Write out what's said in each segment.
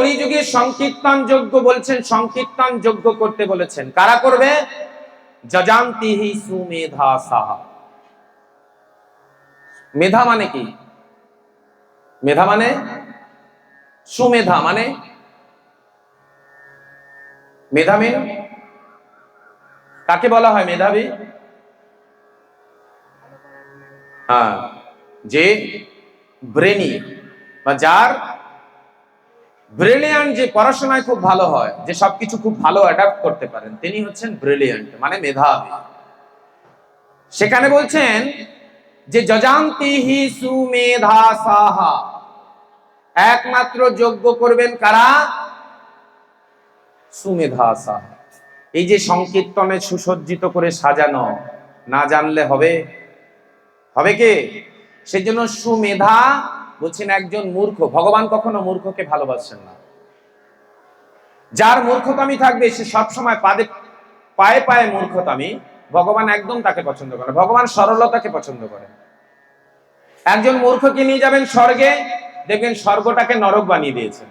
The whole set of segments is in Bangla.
কলিযুগে সংকীর্তন যোগ্য বলছেন, সংকীর্তন যোগ্য করতে বলেছেন। কারা করবে? যজান্তিহি সুমেধা সাহা। মেধা মানে কি? মেধা মানে? সুমেধা মানে? মেধাবী কাকে বলা হয় মেধাবী? হ্যাঁ যে ব্রেনি বা যার ব্রিলিয়ান্ট যে পড়াশোনায় খুব ভালো হয়, যে সবকিছু খুব ভালো অ্যাডাপ্ট করতে পারেন, তিনি হচ্ছেন ব্রিলিয়ান্ট মানে মেধাবী। সেখানে বলছেন যে যজান্তি হি সুমেধা সাহা। একমাত্র যোগ্য করবেন কারা? সুমেধা সাহা। এই যে সংকীর্তনে সুসজ্জিত করে সাজানো, না জানলে হবে? হবে কি? সেজন্য সুমেধা বলছেন, একজন মূর্খ। ভগবান কখনো মূর্খকে ভালোবাসেন না। যার মূর্খতামি থাকবে, সে সবসময় পাদে, পায়ে পায়ে মূর্খতামি। ভগবান একদম তাকে পছন্দ করে ভগবান সরলতাকে পছন্দ করেন একজন মূর্খকে নিয়ে যাবেন স্বর্গে, দেখবেন স্বর্গটাকে নরক বানিয়ে দিয়েছেন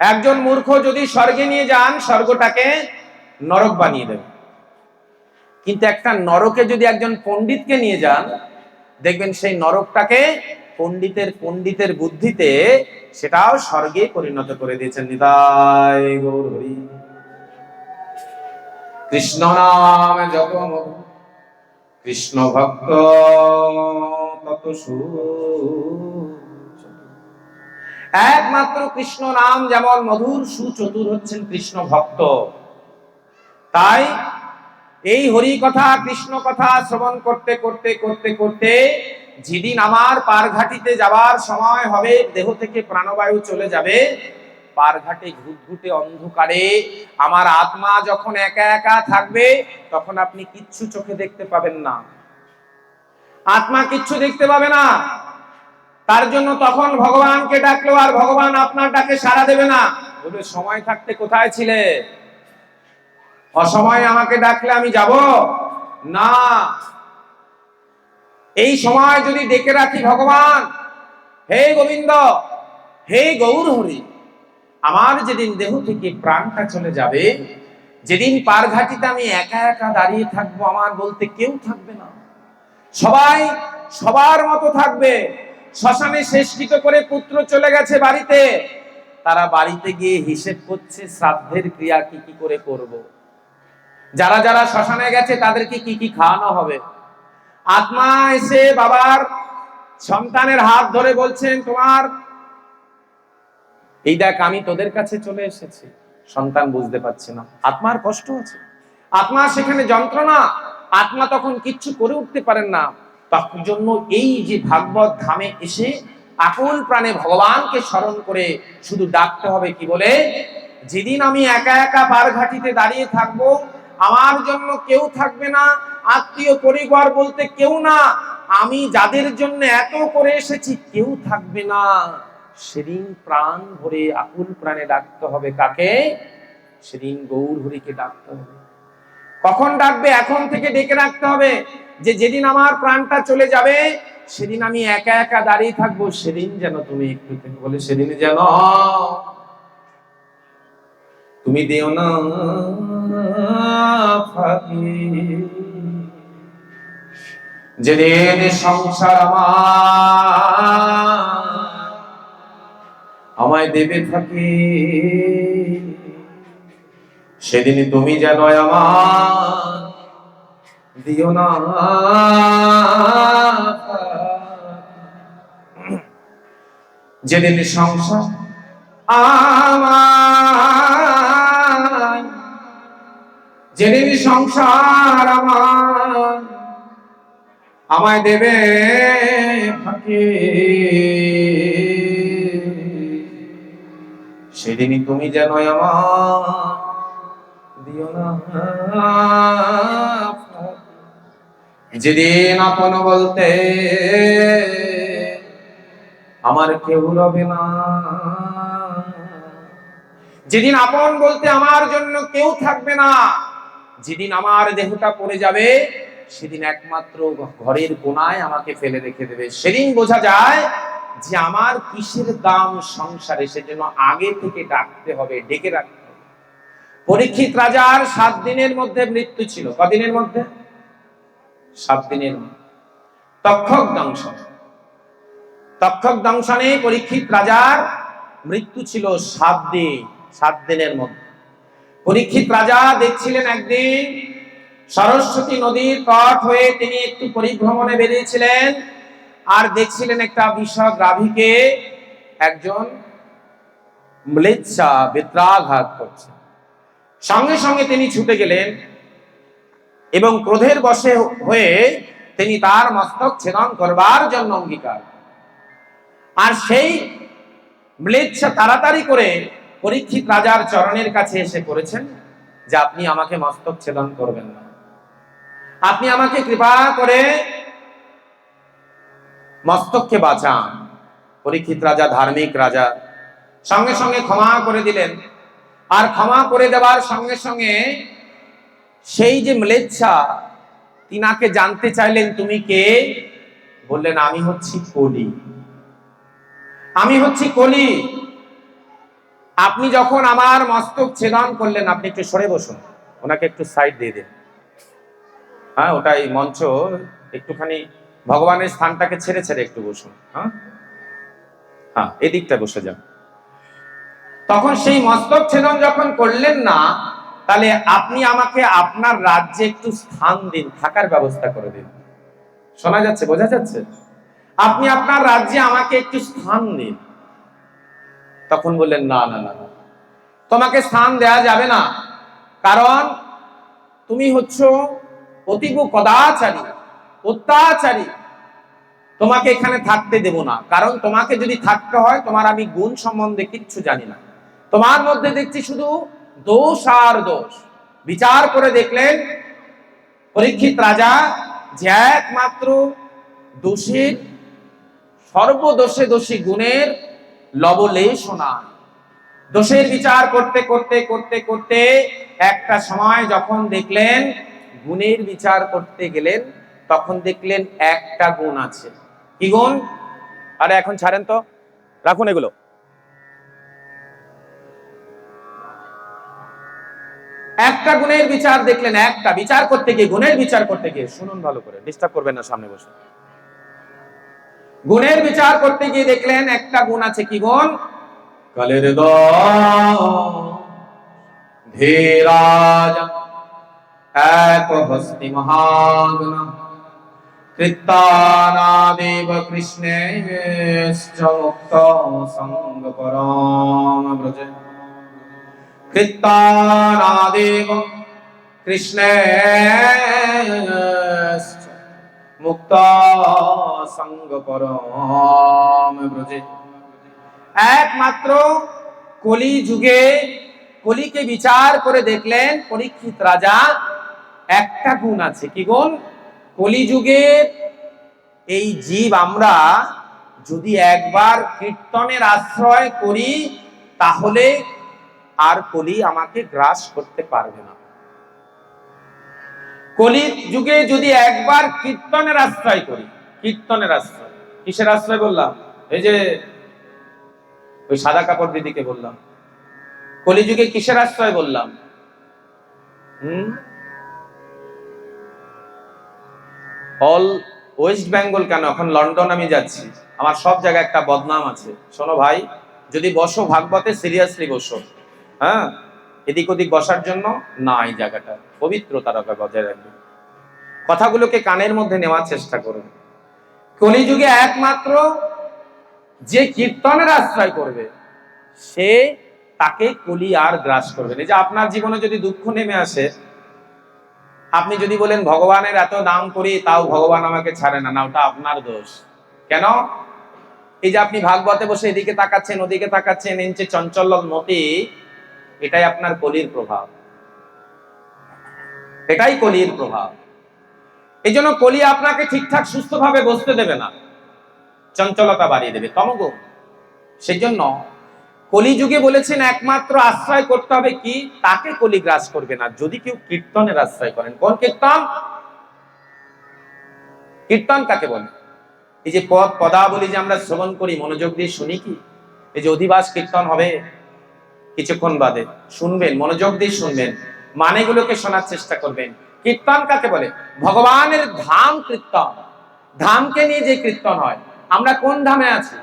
একজন মূর্খ যদি স্বর্গে নিয়ে যান, স্বর্গটাকে নরক বানিয়ে দেবে। কিন্তু একটা নরকে যদি একজন পণ্ডিতকে নিয়ে যান, দেখবেন সেই নরকটাকে পণ্ডিতের পণ্ডিতের বুদ্ধিতে সেটাও স্বর্গে পরিণত করে দিয়েছেন। নিতাই গৌর হরি। কৃষ্ণ নাম যত কৃষ্ণ ভক্ত তত একমাত্র কৃষ্ণ নাম যেমন মধুর সুচতুর হচ্ছেন কৃষ্ণ ভক্ত, তাই এই হরি কথা কৃষ্ণ কথা শ্রবণ করতে করতে করতে করতে যেদিন আমার পারঘাটিতে যাবার সময় হবে, দেহ থেকে প্রাণবায়ু চলে যাবে। পারঘাটে ঘুটঘুটে অন্ধকারে আমার আত্মা যখন একা একা থাকবে, তখন আপনি কিচ্ছু চোখে দেখতে পাবেন না। আত্মা কিচ্ছু দেখতে পাবে না। তার জন্য তখন ভগবানকে ডাকলো আর ভগবান আপনার ডাকে সাড়া দেবে না। বলবে, সময় থাকতে কোথায় ছিলে? অসময়ে আমাকে ডাকলে আমি যাব? না এই সময় যদি ডেকে রাখি ভগবান, হে গোবিন্দ, হে গৌর হরি আমার যেদিন দেহ থেকে প্রাণটা চলে যাবে, যেদিন পারঘাটিতে আমি একা একা দাঁড়িয়ে থাকব, আমার বলতে কেউ থাকবে না। সবাই সবার মতো থাকবে। শ্মশানে শেষকৃত করে পুত্র চলে গেছে বাড়িতে। তারা বাড়িতে গিয়ে হিসেব করছে, শ্রাদ্ধের ক্রিয়া কি কি করে করব। যারা যারা শ্মশানে গেছে, তাদেরকে কি কি খাওয়ানো হবে? আত্মা এসে বাবার সন্তানের হাত ধরে বলছেন, তোমার এই দেখ, আমি তোদের কাছে চলে এসেছি। সন্তান বুঝতে পারছে না। আত্মার কষ্ট আছে। আত্মা সেখানে যন্ত্রণা। আত্মা তখন কিচ্ছু করে উঠতে পারেন না। তার জন্য এই যে ভাগবত ধামে এসে আকুল প্রাণে ভগবানকে স্মরণ করে শুধু ডাকতে হবে কি বলে, যেদিন আমি একা একা পারঘাটিতে দাঁড়িয়ে থাকব, আমার জন্য কেউ থাকবে না। আত্মীয় পরিবার বলতে কেউ না। আমি যাদের জন্য এত করে এসেছি, কেউ থাকবে না। সেদিন প্রাণ ভরে আকুল প্রাণে ডাকতে হবে কাকে? সেদিন গৌর হরিকে ডাকতে হবে। কখন ডাকবে? এখন থেকে ডেকে রাখতে হবে যে যেদিন আমার প্রাণটা চলে যাবে, সেদিন আমি একা একা দাঁড়িয়ে থাকব। সেদিন যেন তুমি একটু থেকে বলে, সেদিন যেন তুমি দিও না যেদিন সংসার আমার। আমায় দেবে থাকি সেদিন তুমি যেন আমার দিও না। যেদিন সংসার আমার। যেদিন সংসার আমার। আমায় দেবে ফাঁকে। সেদিনই তুমি যেন আমার দিও না। যেদিন আপন বলতে আমার কেউ রবে না। যেদিন আপন বলতে আমার জন্য কেউ থাকবে না, যেদিন আমার দেহটা পড়ে যাবে সেদিন একমাত্র ঘরের কোনায় আমাকে ফেলে রেখে দেবে। সেদিন বোঝা যায় যে আমার কিসের দাম সংসারে সেজন্য আগে থেকে ডাকতে হবে, ডেকে রাখতে হবে। পরীক্ষিত রাজার সাত দিনের মধ্যে মৃত্যু ছিল। কদিনের মধ্যে? সাত দিনের তক্ষক দংশন। তক্ষক দংশনে পরীক্ষিত রাজার মৃত্যু ছিল সাত দিন, সাত দিনের মধ্যে। পরীক্ষিত রাজা দেখছিলেন একদিন সরস্বতী নদীর তট হয়ে তিনি একটু পরিভ্রমণে বেরিয়েছিলেন আর দেখছিলেন একটা বিষয় গাভীকে একজন ম্লেচ্ছা বেত্রাঘাত করছে। সঙ্গে সঙ্গে তিনি ছুটে গেলেন এবং ক্রোধের বশে হয়ে তিনি তার মস্তক ছেদন করবার জন্য অঙ্গীকার। আর সেই ম্লেচ্ছা তাড়াতাড়ি করে পরীক্ষিত রাজার চরণের কাছে এসে পড়েছেন যে আপনি আমাকে মস্তক ছেদন করবেন না। আপনি আমাকে কৃপা করে মস্তককে বাঁচান। পরীক্ষিত রাজা, ধার্মিক রাজা, সঙ্গে সঙ্গে ক্ষমা করে দিলেন। আর ক্ষমা করে দেওয়ার সঙ্গে সঙ্গে সেই যে ম্লেচ্ছা, তিনাকে জানতে চাইলেন, তুমি কে? বললেন, আমি হচ্ছি কলি। আমি হচ্ছি কলি। আপনি যখন আমার মস্তক ছেদন করলেন, আপনি একটু সরে বসুন। ওনাকে একটু সাইড দিয়ে দিন। হ্যাঁ ওটাই মঞ্চ। একটুখানি ভগবানের স্থানটাকে ছেড়ে ছেড়ে একটু বসুন হ্যাঁ? হ্যাঁ এদিকটা বসে যান। তখন সেই মস্তক ছেদন যখন করলেন না, তাহলে আপনি আমাকে আপনার রাজ্যে একটু স্থান দিন, থাকার ব্যবস্থা করে দিন। শোনা যাচ্ছে, বোঝা যাচ্ছে? আপনি আপনার রাজ্যে আমাকে একটু স্থান দিন। তখন বললেন, না না না। তোমাকে স্থান দেয়া যাবে না। কারণ তুমি হচ্ছ অতীব কদাচারী, অত্যাচারী। তোমাকে এখানে থাকতে দেব না। কারণ তোমাকে যদি থাকতে হয়, তোমার আমি গুণ সম্বন্ধে কিচ্ছু জানি না। তোমার মধ্যে দেখছি শুধু দোষ আর দোষ। বিচার করে দেখলেন পরীক্ষিত রাজা যে একমাত্র দোষের সর্বদোষে দোষী গুণের লবলেশ নাই। দোষের বিচার করতে করতে করতে করতে একটা সময় যখন দেখলেন গুণের বিচার করতে গেলেন, তখন দেখলেন একটা গুণ আছে। কি গুণ? আরে এখন ছাড়েন তো। রাখুন এগুলো। একটা গুণের বিচার দেখলেন একটা। বিচার করতে গিয়ে, গুণের বিচার করতে গিয়ে, শুনুন ভালো করে ডিস্টার্ব করবেন না সামনে বসে। গুণের বিচার করতে গিয়ে দেখলেন একটা গুণ আছে, কি গুণ? কালের ধীরাজ। এক হস্তি মহাগুণ। কৃত্তানাদেব কৃষ্ণেশ্চ মুক্ত সঙ্গ পরম ব্রজ। কৃত্তানাদেব কৃষ্ণেশ্চ মুক্ত সঙ্গ পরম ব্রজে। একমাত্র কলি যুগে কলিকে বিচার করে দেখলেন পরীক্ষিত রাজা একটা গুণ আছে, কি গুণ? কলি যুগের এই জীব আমরা যদি একবার কীর্তনের আশ্রয় করি, তাহলে আর কলি আমাকে গ্রাস করতে পারবে না। কলি যুগে যদি একবার কীর্তনের আশ্রয় করি, কীর্তনের আশ্রয়, কিসের আশ্রয় বললাম? এই যে ওই সাদা কাপড় দিদিকে বললাম। কলিযুগে কিসের আশ্রয় বললাম? হুম? অল ওয়েস্ট বেঙ্গল কেন? এখন লন্ডন আমি যাচ্ছি। আমার সব জায়গায় একটা বদনাম আছে। শোনো ভাই, যদি বসো ভাগবতে সিরিয়াসলি বসো। হ্যাঁ? এদিক ওদিক বসার জন্য না এই জায়গাটা। পবিত্রতা রাখা বজায় রাখবে। কথাগুলোকে কানের মধ্যে নেওয়ার চেষ্টা করুন। কলিযুগে একমাত্র যে কীর্তনের আশ্রয় করবে, সে তাকে কলি আর গ্রাস করবে না। যে আপনার জীবনে যদি দুঃখ নেমে আসে আপনি যদি বলেন, ভগবানের এত দাম করি, তাও ভগবান আমাকে ছাড়ে না। না, ওটা আপনার দোষ। কেন? এই যে আপনি ভাগবতে বসে এদিকে তাকাচ্ছেন, ওদিকে তাকাচ্ছেন এনচে চঞ্চল মতি এটাই আপনার কলির প্রভাব। এটাই কলির প্রভাব। এই জন্য কলি আপনাকে ঠিকঠাক, সুস্থভাবে বসতে দেবে না। চঞ্চলতা বাড়িয়ে দেবে। তমগুণ। সেই জন্য কলিযুগে বলেছেন, একমাত্র আশ্রয় করতে হবে কি? তাকে কলি গ্রাস করবে না। যদি কেউ কীর্তনের আশ্রয় করেন, কোন কীর্তন? কীর্তন কাকে বলে? এই যে পদ পদাবলী যে আমরা শ্রবণ করি, মনোযোগ দিয়ে শুনি কি? এই যে অধিবাস কীর্তন হবে কিছুক্ষণ বাদে, শুনবেন, মনোযোগ দিয়ে শুনবেন, মানেগুলোকে শোনার চেষ্টা করবেন। কীর্তন কাকে বলে? ভগবানের ধাম কীর্তন। ধামকে নিয়ে যে কীর্তন হয়, আমরা কোন ধামে আছি?